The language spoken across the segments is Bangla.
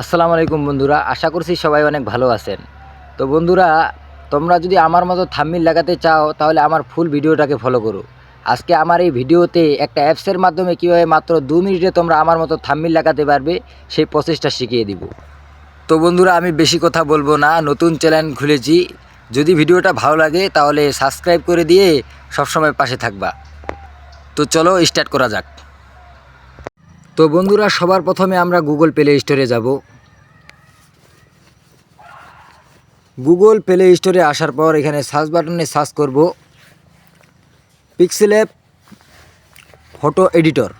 আসসালামু আলাইকুম বন্ধুরা, আশা করছি সবাই অনেক ভালো আছেন। তো বন্ধুরা, তোমরা যদি আমার মতো থাম্মিল লাগাতে চাও, তাহলে আমার ফুল ভিডিওটাকে ফলো করো। আজকে আমার এই ভিডিওতে একটা অ্যাপসের মাধ্যমে কীভাবে মাত্র দু মিনিটে তোমরা আমার মতো থাম্মিল লাগাতে পারবে, সেই প্রসেসটা শিখিয়ে দিব। তো বন্ধুরা, আমি বেশি কথা বলব না, নতুন চ্যানেল খুলেছি। যদি ভিডিওটা ভালো লাগে, তাহলে সাবস্ক্রাইব করে দিয়ে সবসময় পাশে থাকবা। তো চলো স্টার্ট করা যাক। তো বন্ধুরা, সবার প্রথমে আমরা গুগল প্লে স্টোরে যাব। গুগল প্লে স্টোরে আসার পর এখানে সার্চ বাটনে সার্চ করব। পিক্সেল অ্যাপ ফটো এডিটর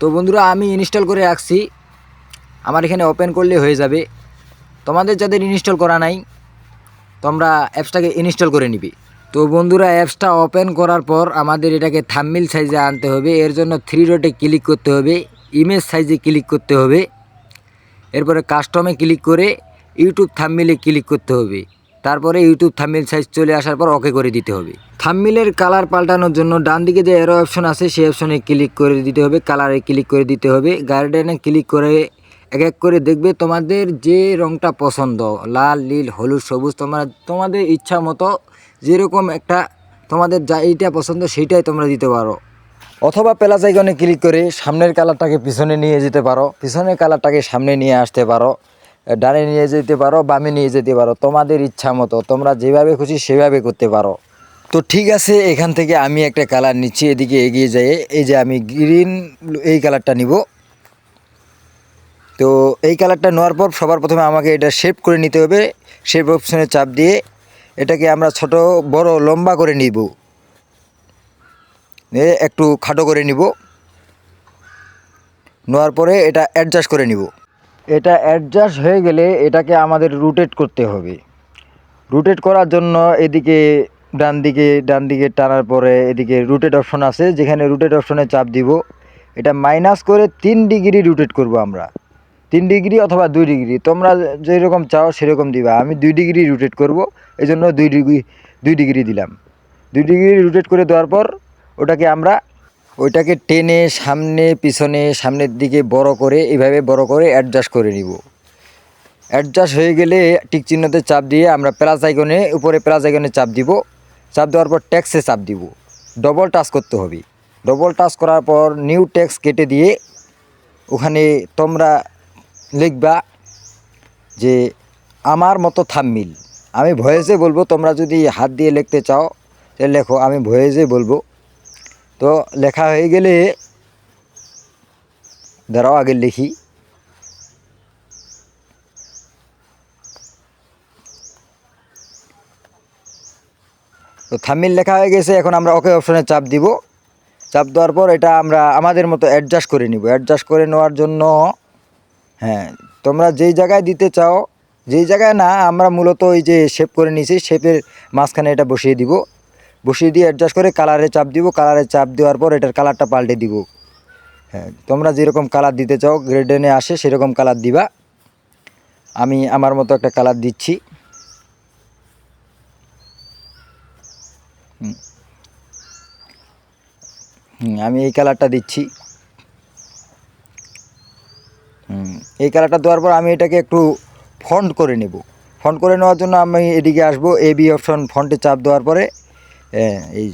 তো বন্ধুরা, আমি ইনস্টল করে রাখছি। আমার এখানে ওপেন করলে হয়ে যাবে। তোমাদের যাদের ইনস্টল করা নাই, তোমরা অ্যাপসটাকে ইনস্টল করে নিবি। তো বন্ধুরা অ্যাপসটা ওপেন করার পর আমাদের এটাকে থাম্মিল সাইজে আনতে হবে। এর জন্য থ্রি ডটে ক্লিক করতে হবে ইমেজ সাইজে ক্লিক করতে হবে। এরপরে কাস্টমে ক্লিক করে ইউটিউব থাম্মিলে ক্লিক করতে হবে। তারপরে ইউটিউব থাম্মিল সাইজ চলে আসার পর ওকে করে দিতে হবে। থাম্মিলের কালার পাল্টানোর জন্য ডান দিকে যে এরো অপশন আছে, সেই অপশনে ক্লিক করে দিতে হবে কালারে ক্লিক করে দিতে হবে। গার্ডেনে ক্লিক করে এক এক করে দেখবে তোমাদের যে রংটা পছন্দ, লাল, নীল, হলুদ, সবুজ, তোমরা, তোমাদের ইচ্ছা মতো যেরকম একটা তোমাদের যা এইটা পছন্দ সেইটাই তোমরা দিতে পারো। অথবা প্লাস আইকনে ক্লিক করে সামনের কালারটাকে পিছনে নিয়ে যেতে পারো। পিছনের কালারটাকে সামনে নিয়ে আসতে পারো। ডানে নিয়ে যেতে পারো, বামে নিয়ে যেতে পারো। তোমাদের ইচ্ছা মতো, তোমরা যেভাবে খুশি সেভাবে করতে পারো। তো ঠিক আছে, এখান থেকে আমি একটা কালার নিচ্ছি, এদিকে এগিয়ে যাই। এই যে আমি গ্রিন, এই কালারটা নিব। তো এই কালারটা নেওয়ার পর সবার প্রথমে আমাকে এটা শেপ করে নিতে হবে। শেপ অপশনে চাপ দিয়ে এটাকে আমরা ছোট, বড়, লম্বা করে নিব। একটু খাটো করে নিব। নেওয়ার পরে এটা অ্যাডজাস্ট করে নিব। এটা অ্যাডজাস্ট হয়ে গেলে এটাকে আমাদের রুটেট করতে হবে। রুটেট করার জন্য এদিকে ডান দিকে ডান দিকে টানার পরে এদিকে রুটেট অপশন আছে, যেখানে রুটেট অপশনে চাপ দিব। এটা মাইনাস করে তিন ডিগ্রি রুটেট করব আমরা। তিন ডিগ্রি অথবা দুই ডিগ্রি, তোমরা যেরকম চাও সেরকম দিবা। আমি দুই ডিগ্রি রুটেট করব এই জন্য দুই ডিগ্রি দুই ডিগ্রি দিলাম। দুই ডিগ্রি রুটেট করে দেওয়ার পর, ওটাকে আমরা, ওইটাকে টেনে সামনে, পিছনে, সামনের দিকে বড় করে এভাবে বড় করে অ্যাডজাস্ট করে নিব। অ্যাডজাস্ট হয়ে গেলে টিক চিহ্নতে চাপ দিয়ে আমরা প্লাস আইকনে উপরে প্লাস আইকনে চাপ দিব। চাপ দেওয়ার পর ট্যাক্সে চাপ দিব। ডবল টাচ করতে হবে। ডবল টাচ করার পর নিউ ট্যাক্স কেটে দিয়ে, ওখানে তোমরা লিখবা যে আমার মতো থাম্মিল। আমি ভয়েসে বলব, তোমরা যদি হাত দিয়ে লিখতে চাও, তাহলে লেখো, আমি ভয়েসে বলব। তো লেখা হয়ে গেলে, দাঁড়াও আগে লিখি। তো থাম্মিল লেখা হয়ে গেছে, এখন আমরা ওকে অপশনে চাপ দিব। চাপ দেওয়ার পর এটা আমরা আমাদের মতো অ্যাডজাস্ট করে নিব। অ্যাডজাস্ট করে নেওয়ার জন্য হ্যাঁ তোমরা যেই জায়গায় দিতে চাও, যেই জায়গায় না, আমরা মূলত ওই যে শেপ করে নিয়েছি শেপের মাঝখানে এটা বসিয়ে দিব। বসিয়ে দিয়ে অ্যাডজাস্ট করে কালারে চাপ দিব কালারে চাপ দেওয়ার পর এটার কালারটা পাল্টে দিব। হ্যাঁ তোমরা যেরকম কালার দিতে চাও গ্রেডেনে আসে সেরকম কালার দিবা। আমি আমার মতো একটা কালার দিচ্ছি। আমি এই কালারটা দিচ্ছি হুম, এই কালারটা দেওয়ার পর আমি এটাকে একটু ফন্ট করে নেব। ফন্ট করে নেওয়ার জন্য আমি এদিকে আসব এ বি অপশন ফন্টে চাপ দেওয়ার পরে এই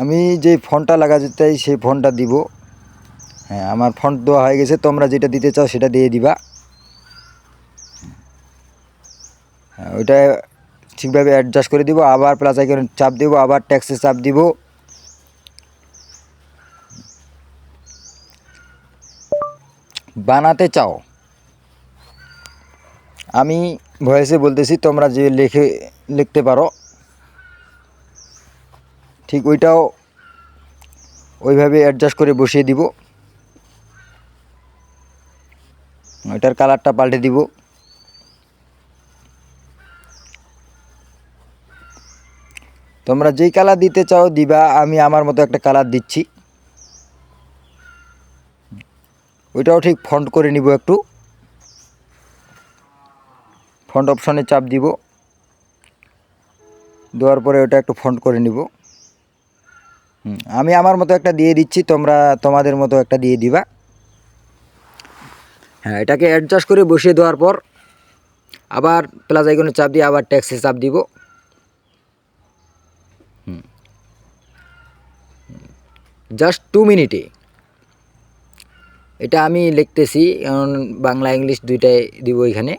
আমি যে ফোনটা লাগাতে চাই, সেই ফোনটা দিব। হ্যাঁ আমার ফন্ট দেওয়া হয়ে গেছে, তোমরা যেটা দিতে চাও সেটা দিয়ে দিবা। হ্যাঁ ওইটা ঠিকভাবে অ্যাডজাস্ট করে দিব, আবার প্লাস আইকনে চাপ দিব, আবার ট্যাক্সে চাপ দিব। বানাতে চাও। আমি ভয়েসে বলতেছি, তোমরা যে লিখে, লিখতে পারো। ঠিক ওইটাও ওইভাবে অ্যাডজাস্ট করে বসিয়ে দিব। ওইটার কালারটা পাল্টে দিব। তোমরা যেই কালার দিতে চাও, দিবা। আমি আমার মতো একটা কালার দিচ্ছি। ওইটাও ঠিক ফন্ট করে নিব একটু ফন্ট অপশনে চাপ দিব দেওয়ার পরে ওটা একটু ফন্ট করে নিব আমি আমার মতো একটা দিয়ে দিচ্ছি তোমরা তোমাদের মতো একটা দিয়ে দিবা হ্যাঁ এটাকে অ্যাডজাস্ট করে বসিয়ে দেওয়ার পর আবার প্লাস আইকনে চাপ দিয়ে আবার ট্যাক্সে চাপ দিব জাস্ট টু মিনিটে এটা আমি লিখতেছি, কারণ বাংলা ইংলিশ দুইটাই দিব এখানে।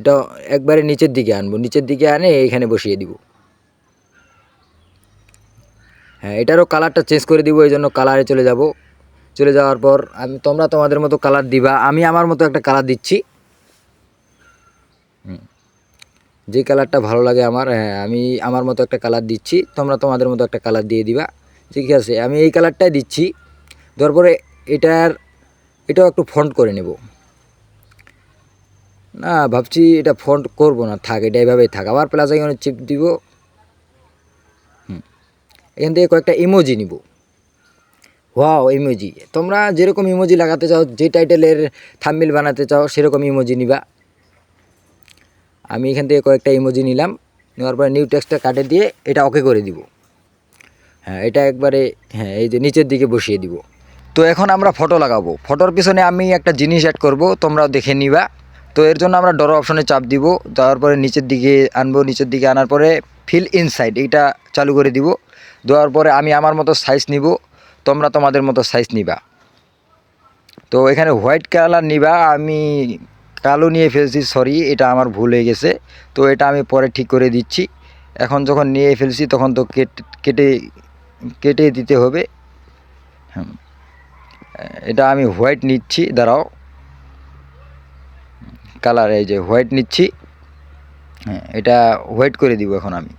এটা একবারে নিচের দিকে আনব, নিচের দিকে আনে এখানে বসিয়ে দিব। হ্যাঁ এটারও কালারটা চেঞ্জ করে দিব, এই জন্য কালারে চলে যাব। চলে যাওয়ার পর আমি, তোমরা তোমাদের মতো কালার দিবা, আমি আমার মতো একটা কালার দিচ্ছি। যে কালারটা ভালো লাগে আমার হ্যাঁ আমি আমার মতো একটা কালার দিচ্ছি, তোমরা তোমাদের মতো একটা কালার দিয়ে দিবা। ঠিক আছে, আমি এই কালারটাই দিচ্ছি। তারপরে এটার, এটাও একটু ফন্ট করে নেব। না, ভাবছি এটা ফন্ট করব না, থাক, এটা এভাবেই থাক। আবার প্লাস এখানে চিপ দিব। হুম। এখান থেকে কয়েকটা ইমোজি নিব। ওয়াও ইমোজি তোমরা যেরকম ইমোজি লাগাতে চাও, যে টাইটেলের থাম্বিল বানাতে চাও, সেরকম ইমোজি নিবা। আমি এখান থেকে কয়েকটা ইমোজি নিলাম। নেওয়ার পরে নিউ টেক্সটটা কাটে দিয়ে এটা ওকে করে দিব। হ্যাঁ এটা একবারে হ্যাঁ এই যে নিচের দিকে বসিয়ে দিব। তো এখন আমরা ফটো লাগাবো। ফটোর পিছনে আমি একটা জিনিস অ্যাড করব তোমরা দেখে নিবা। তো এর জন্য আমরা ডর অপশনে চাপ দিব দেওয়ার পরে নিচের দিকে আনব, নিচের দিকে আনার পরে ফিল ইনসাইড এইটা চালু করে দিব। দেওয়ার পরে আমি আমার মতো সাইজ নিব, তোমরা তোমাদের মতো সাইজ নিবা। তো এখানে হোয়াইট কালার নিবা, আমি কালো নিয়ে ফেলছি সরি এটা আমার ভুল হয়ে গেছে। তো এটা আমি পরে ঠিক করে দিচ্ছি। এখন যখন নিয়ে ফেলছি, তখন তো কেটে কেটে দিতে হবে। এটা আমি হোয়াইট নিচ্ছি, দাঁড়াও। কালার এই যে হোয়াইট নিচ্ছি। হ্যাঁ এটা হোয়াইট করে দিব এখন আমি।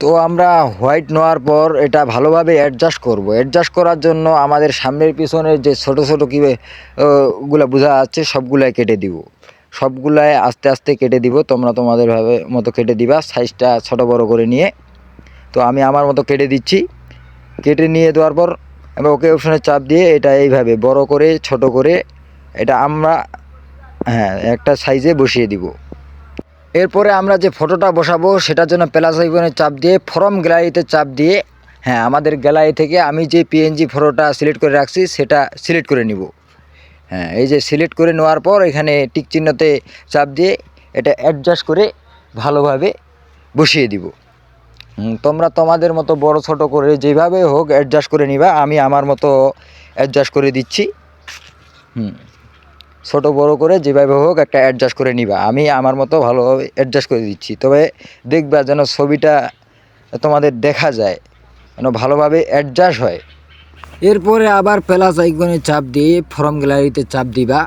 তো আমরা হোয়াইট নেওয়ার পর এটা ভালোভাবে অ্যাডজাস্ট করব। অ্যাডজাস্ট করার জন্য আমাদের সামনের পিছনের যে ছোট ছোট কী গুলা বোঝা যাচ্ছে, সবগুলাই কেটে দিব। সবগুলাই আস্তে আস্তে কেটে দিব, তোমরা তোমাদের ভাবে মতো কেটে দিবা, সাইজটা ছোট বড় করে নিয়ে। তো আমি আমার মতো কেটে দিচ্ছি। কেটে নিয়ে দেওয়ার পর আমি ওকে অপশনে চাপ দিয়ে এটা এইভাবে বড় করে, ছোট করে, এটা আমরা হ্যাঁ একটা সাইজে বসিয়ে দিব। এরপরে আমরা যে ফটোটা বসাবো, সেটার জন্য প্লাস আইকনে চাপ দিয়ে ফরম গ্যালারিতে চাপ দিয়ে হ্যাঁ আমাদের গ্যালারি থেকে আমি যে পিএনজি ফটোটা সিলেক্ট করে রাখছি, সেটা সিলেক্ট করে নিব। হ্যাঁ এই যে সিলেক্ট করে নেওয়ার পর এখানে টিক চিহ্নতে চাপ দিয়ে এটা অ্যাডজাস্ট করে ভালোভাবে বসিয়ে দিব। তোমরা তোমাদের মতো বড় ছোট করে যেভাবে হোক অ্যাডজাস্ট করে নিবা, আমি আমার মতো অ্যাডজাস্ট করে দিচ্ছি। হুম, ছোট বড় করে যেভাবে হোক একটা অ্যাডজাস্ট করে নিবা, আমি আমার মতো ভালোভাবে অ্যাডজাস্ট করে দিচ্ছি। তবে দেখবা যেন ছবিটা তোমাদের দেখা যায়, যেন ভালোভাবে অ্যাডজাস্ট হয়। এরপরে আবার প্লাস আইকনে চাপ দিয়ে ফর্ম গ্যালারিতে চাপ দিবা।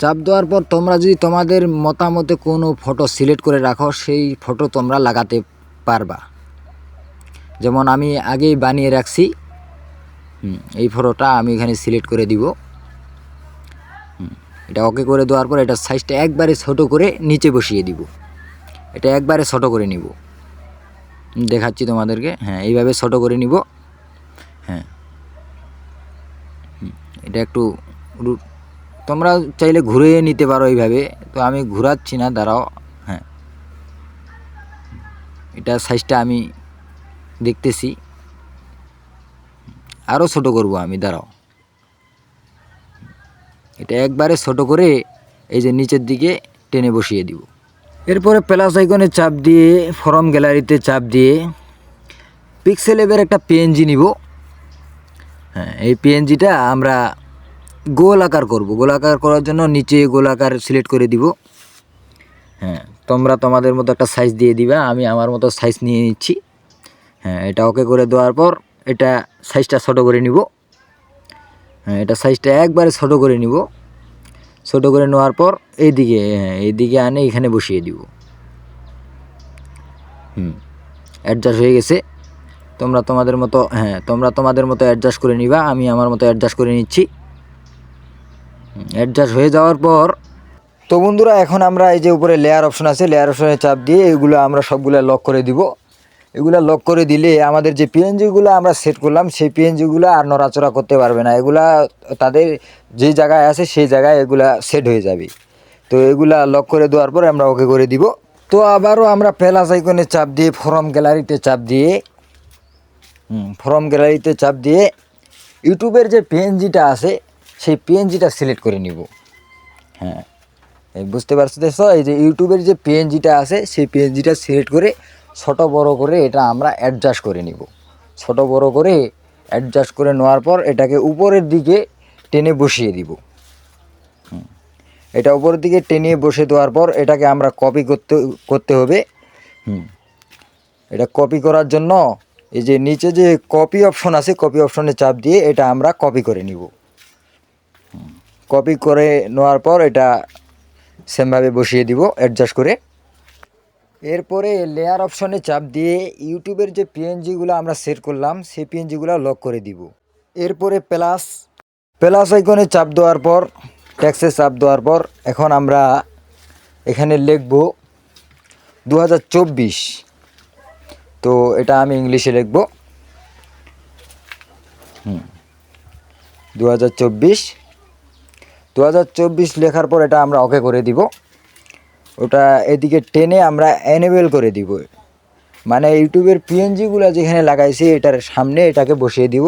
চাপ দেওয়ার পর তোমরা যদি তোমাদের মতামতে কোনো ফটো সিলেক্ট করে রাখো, সেই ফটো তোমরা লাগাতে পারবা। যেমন আমি আগেই বানিয়ে রাখছি। এই ফটোটা আমি এখানে সিলেক্ট করে দিব। এটা ওকে করে দেওয়ার পর এটা সাইজটা একবারে ছোট করে নিচে বসিয়ে দিব। এটা একবারে ছোট করে নিব। দেখাচ্ছি তোমাদেরকে। হ্যাঁ এইভাবে ছোট করে নিব হ্যাঁ হুম, এটা একটু তোমরা চাইলে ঘুরে নিতে পারো এইভাবে। তো আমি ঘুরাচ্ছি না, দাঁড়াও হ্যাঁ। এটা সাইজটা আমি দেখতেছি। আরও ছোট করব আমি, দাঁড়াও। এটা একবারে ছোট করে এই যে নিচের দিকে টেনে বসিয়ে দিব। এরপরে প্লাস আইকনে চাপ দিয়ে ফরম গ্যালারিতে চাপ দিয়ে পিক্সেল এবার একটা পিএনজি নিব। হ্যাঁ এই পিএনজিটা আমরা গোল আকার করব। গোল আকার করার জন্য নিচে গোল আকার সিলেক্ট করে দিব। হ্যাঁ তোমরা তোমাদের মতো একটা সাইজ দিয়ে দিবা, আমি আমার মতো সাইজ নিয়ে নিচ্ছি। হ্যাঁ এটা ওকে করে দেওয়ার পর এটা সাইজটা ছোটো করে নিব। হ্যাঁ এটা সাইজটা একবারে ছোটো করে নিব। ছোটো করে নেওয়ার পর এইদিকে হ্যাঁ এইদিকে আনে, এখানে বসিয়ে দিব। হুম অ্যাডজাস্ট হয়ে গেছে। তোমরা তোমাদের মতো হ্যাঁ তোমরা তোমাদের মতো অ্যাডজাস্ট করে নিবা, আমি আমার মতো অ্যাডজাস্ট করে নিচ্ছি। অ্যাডজাস্ট হয়ে যাওয়ার পর, তো বন্ধুরা, এখন আমরা এই যে উপরে লেয়ার অপশন আছে লেয়ার অপশনে চাপ দিয়ে এগুলো আমরা সবগুলো লক করে দিব। এগুলো লক করে দিলে আমাদের যে পিএনজিগুলো আমরা সেট করলাম, সেই পিএনজিগুলো আর নড়াচড়া করতে পারবে না। এগুলা তাদের যে জায়গায় আছে, সেই জায়গায় এগুলা সেট হয়ে যাবে। তো এগুলা লক করে দেওয়ার পর আমরা ওকে করে দিব। তো আবারও আমরা প্লাস আইকনে চাপ দিয়ে ফরম গ্যালারিতে চাপ দিয়ে ফরম গ্যালারিতে চাপ দিয়ে ইউটিউবের যে পিএনজিটা আছে, সেই পিএনজিটা সিলেক্ট করে নিব। হ্যাঁ বুঝতে পারছিস এই যে ইউটিউবের যে পিএনজিটা আছে, সেই পিএনজিটা সিলেক্ট করে ছোট বড় করে এটা আমরা অ্যাডজাস্ট করে নিব। ছোট বড় করে অ্যাডজাস্ট করে নেওয়ার পর এটাকে উপরের দিকে টেনে বসিয়ে দিব। এটা উপরের দিকে টেনে বসে দেওয়ার পর এটাকে আমরা কপি করতে করতে হবে। হুম, এটা কপি করার জন্য এই যে নিচে যে কপি অপশন আছে কপি অপশনে চাপ দিয়ে এটা আমরা কপি করে নিব। কপি করে নেওয়ার পর এটা সেমভাবে বসিয়ে দিব অ্যাডজাস্ট করে। এরপরে লেয়ার অপশনে চাপ দিয়ে ইউটিউবের যে পিএনজিগুলো আমরা সেট করলাম, সেই পিএনজিগুলো লক করে দিব। এরপরে প্লাস প্লাস আইকনে চাপ দেওয়ার পর ট্যাক্সে চাপ দেওয়ার পর, এখন আমরা এখানে লিখব দু তো এটা আমি ইংলিশে লিখব। হুম। দু হাজার চব্বিশ। দু হাজার চব্বিশ লেখার পর এটা আমরা ওকে করে দিব। ওটা এদিকে টেনে আমরা এনেবেল করে দিব। মানে ইউটিউবের পিএনজিগুলো যেখানে লাগাইছি, এটার সামনে এটাকে বসিয়ে দিব।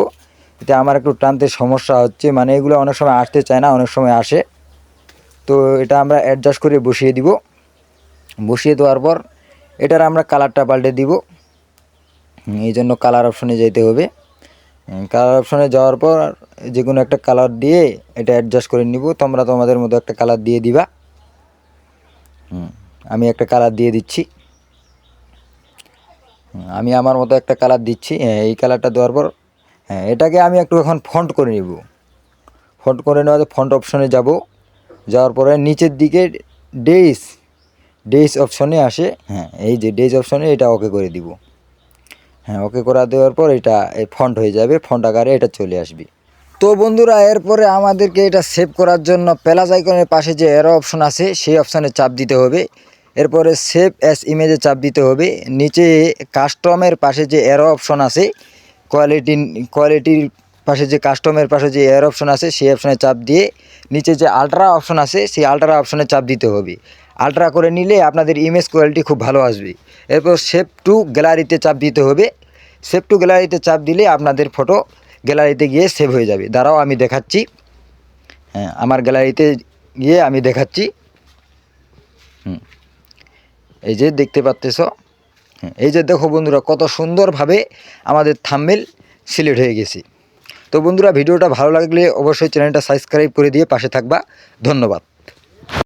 এতে আমার একটু টানতে সমস্যা হচ্ছে মানে এগুলো অনেক সময় আসতে চায় না, অনেক সময় আসে। তো এটা আমরা অ্যাডজাস্ট করে বসিয়ে দিব। বসিয়ে দেওয়ার পর এটার আমরা কালারটা পাল্টে দিব। এই জন্য কালার অপশনে যেতে হবে। কালার অপশনে যাওয়ার পর যে কোনো একটা কালার দিয়ে এটা অ্যাডজাস্ট করে নিব, তোমরা তোমাদের মতো একটা কালার দিয়ে দিবা। আমি একটা কালার দিয়ে দিচ্ছি। আমি আমার মতো একটা কালার দিচ্ছি। হ্যাঁ এই কালারটা দেওয়ার পর হ্যাঁ এটাকে আমি একটু এখন ফন্ট করে নিব। ফন্ট করে নেওয়াতে ফন্ট অপশনে যাব। যাওয়ার পরে নিচের দিকে ডেইস ডেইস অপশনে আসে। হ্যাঁ এই যে ডেইস অপশনে এটা ওকে করে দিব। হ্যাঁ ওকে করা দেওয়ার পর এটা এই ফন্ট হয়ে যাবে ফন্ট আকারে এটা চলে আসবে। তো বন্ধুরা, এরপরে আমাদেরকে এটা সেভ করার জন্য প্লাস আইকনের পাশে যে এরো অপশন আছে, সেই অপশানে চাপ দিতে হবে। এরপরে সেভ অ্যাস ইমেজে চাপ দিতে হবে। নিচে কাস্টমের পাশে যে এরো অপশন আছে কোয়ালিটি কোয়ালিটির পাশে যে কাস্টমের পাশে যে এর অপশন আছে, সেই অপশনে চাপ দিয়ে নিচে যে আলট্রা অপশন আছে, সেই আলট্রা অপশনে চাপ দিতে হবে। আলট্রা করে নিলে আপনাদের ইমেজ কোয়ালিটি খুব ভালো আসবে। এরপর সেভ টু গ্যালারিতে চাপ দিতে হবে। সেভ টু গ্যালারিতে চাপ দিলে আপনাদের ফটো গ্যালারিতে গিয়ে সেভ হয়ে যাবে। দাঁড়াও আমি দেখাচ্ছি। হ্যাঁ আমার গ্যালারিতে গিয়ে আমি দেখাচ্ছি। হুম এই যে দেখতে পাচ্তেছ। হ্যাঁ, এই যে দেখো বন্ধুরা কত সুন্দরভাবে আমাদের থাম্বেল সিলেক্ট হয়ে গেছে। তো বন্ধুরা ভিডিওটা ভালো লাগলে অবশ্যই চ্যানেলটা সাবস্ক্রাইব করে দিয়ে পাশে থাকবা। ধন্যবাদ।